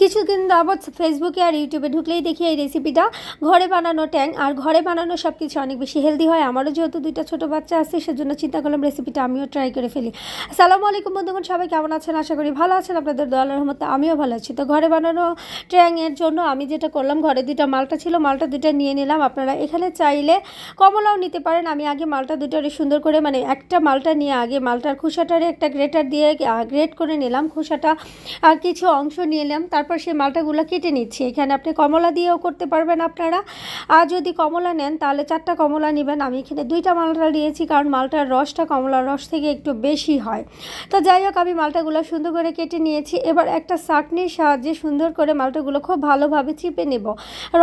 কিছুদিন যাবৎ ফেসবুকে আর ইউটিউবে ঢুকলেই দেখি এই রেসিপিটা ঘরে বানানো ট্যাং, আর ঘরে বানানো সব কিছু অনেক বেশি হেলদি হয়। আমারও যেহেতু দুইটা ছোটো বাচ্চা আছে, সেজন্য চিন্তা করলাম রেসিপিটা আমিও ট্রাই করে ফেলি। সালামু আলাইকুম বন্ধুগণ, সবাই কেমন আছেন? আশা করি ভালো আছেন। আপনাদের দোয়ালের রহমতে আমিও ভালো আছি। তো ঘরে বানানো ট্যাংয়ের জন্য আমি যেটা করলাম, ঘরে দুইটা মালটা ছিল, মালটা দুইটা নিয়ে নিলাম। আপনারা এখানে চাইলে কমলাও নিতে পারেন। আমি আগে মালটা দুটোরে সুন্দর করে মানে একটা মালটা নিয়ে আগে মালটার খোসাটারে একটা গ্রেটার দিয়ে গ্রেট করে নিলাম। খোসাটা আর কিছু অংশ নিয়ে নিলাম। তারপর সেই মালটাগুলো কেটে নিচ্ছি। এখানে আপনি কমলা দিয়েও করতে পারবেন আপনারা। আর যদি কমলা নেন, তাহলে চারটা কমলা নেবেন। আমি এখানে দুইটা মালটা নিয়েছি, কারণ মালটার রসটা কমলার রস থেকে একটু বেশি হয়। তো যাই হোক, আমি মালটাগুলো সুন্দর করে কেটে নিয়েছি। এবার একটা চাকনির সাহায্যে সুন্দর করে মালটাগুলো খুব ভালোভাবে চিপে নেব।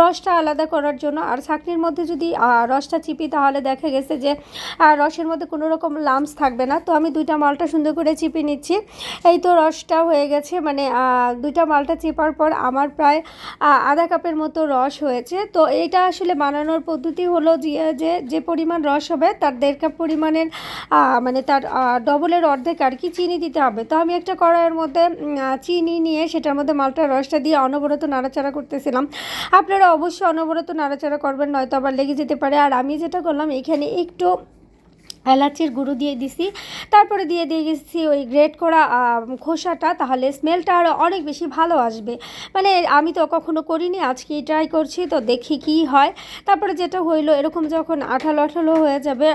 রসটা আলাদা করার জন্য। আর চাকনির মধ্যে যদি রসটা চিপি, তাহলে দেখা গেছে যে রসের মধ্যে কোনো রকম লামস থাকবে না। তো আমি দুইটা মালটা সুন্দর করে চিপে নিচ্ছি। এই তো রসটা হয়ে গেছে। মানে দুইটা মালটা চেপার পর পর আমার প্রায় আধা কাপের মতো রস হয়েছে। তো এটা আসলে বানানোর পদ্ধতি হলো যে যে পরিমাণ রস হবে তার দেড় কাপ পরিমাণের মানে তার ডবলের অর্ধেক আর কি চিনি দিতে হবে। তো আমি একটা কড়াইয়ের মধ্যে চিনি নিয়ে সেটার মধ্যে মালটার রসটা দিয়ে অনবরত নাড়াচাড়া করতেছিলাম। আপনারা অবশ্যই অনবরত নাড়াচাড়া করবেন, নয়তো আবার লেগে যেতে পারে। আর আমি যেটা করলাম, এখানে একটু এলাচির গুঁড়ো দিয়ে দিছি। তারপরে দিয়ে দিয়ে গেছি ওই গ্রেট করা খোসাটা, তাহলে স্মেলটা আরও অনেক বেশি ভালো আসবে। মানে আমি তো কখনো করিনি আজকে ট্রাই করছি, তো দেখি কি হয়। তারপরে যেটা হইল, এরকম যখন আঠালো আঠালো হয়ে যাবে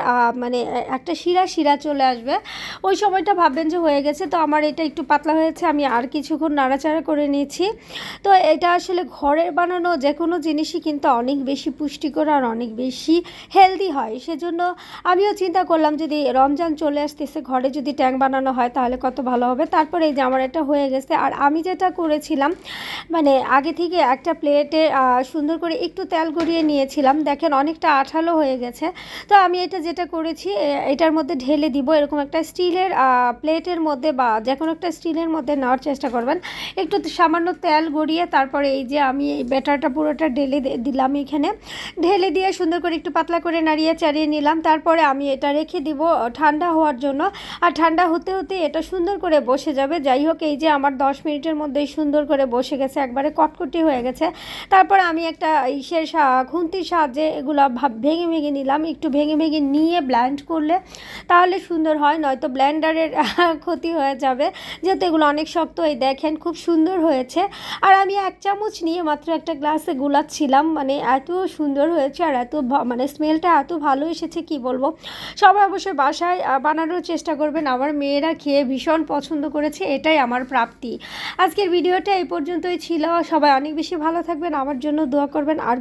মানে একটা শিরা শিরা চলে আসবে, ওই সময়টা ভাববেন যে হয়ে গেছে, তো আমার এটা একটু পাতলা হয়েছে, আমি আর কিছুক্ষণ নাড়াচাড়া করে নিয়েছি তো এটা আসলে ঘরের বানানো যে কোনো জিনিসই কিন্তু অনেক বেশি পুষ্টিকর আর অনেক বেশি হেলদি হয়। সেজন্য আমিও চিন্তা করলাম যদি রমজান চলে আসতেছে, ঘরে যদি ট্যাং বানানো হয়, তাহলে কত ভালো হবে? তারপরে এই যে আমার এটা হয়ে গেছে। আর আমি যেটা করেছিলাম মানে আগে থেকে একটা প্লেটে সুন্দর করে একটু তেল গড়িয়ে নিয়েছিলাম। দেখেন অনেকটা আঠালো হয়ে গেছে। তো আমি এটা যেটা করেছি এটার মধ্যে ঢেলে দিব এরকম একটা স্টিলের প্লেটের মধ্যে বা যে কোনো একটা স্টিলের মধ্যে নেওয়ার চেষ্টা করবেন। একটু সামান্য তেল গড়িয়ে তারপরে এই যে আমি এই ব্যাটারটা পুরোটা ঢেলে দিলাম এখানে। ঢেলে দিয়ে সুন্দর করে একটু পাতলা করে নাড়িয়ে চাড়িয়ে নিলাম। তারপরে আমি এটা রেখে দিব ঠান্ডা হওয়ার জন্য। আর ঠান্ডা হতে হতে এটা সুন্দর করে বসে যাবে। যাই হোক, এই যে আমার দশ মিনিটের মধ্যেই সুন্দর করে বসে গেছে, একবারে কটকটি হয়ে গেছে। তারপর আমি একটা ইসের খুন্তির সাহায্যে এগুলো ভেঙে ভেঙে নিলাম। একটু ভেঙে ভেঙে নিয়ে ব্ল্যান্ড করলে তাহলে সুন্দর হয়, নয়তো ব্ল্যান্ডারের ক্ষতি হয়ে যাবে। যেহেতু এগুলো অনেক শক্ত, এই দেখেন খুব সুন্দর হয়েছে। আর আমি এক চামচ নিয়ে মাত্র একটা গ্লাসে গুলাচ্ছিলাম। মানে এত সুন্দর হয়েছে আর এত মানে স্মেলটা এত ভালো এসেছে, কি বলব? সবাই অবশ্যই বাসায় বানানোর চেষ্টা করবেন। আমার মেয়েরা খেয়ে ভীষণ পছন্দ করেছে, এটাই আমার প্রাপ্তি। আজকের ভিডিওটা এই পর্যন্তই ছিল। সবাই অনেক বেশি ভালো থাকবেন। আমার জন্য দোয়া করবেন। আর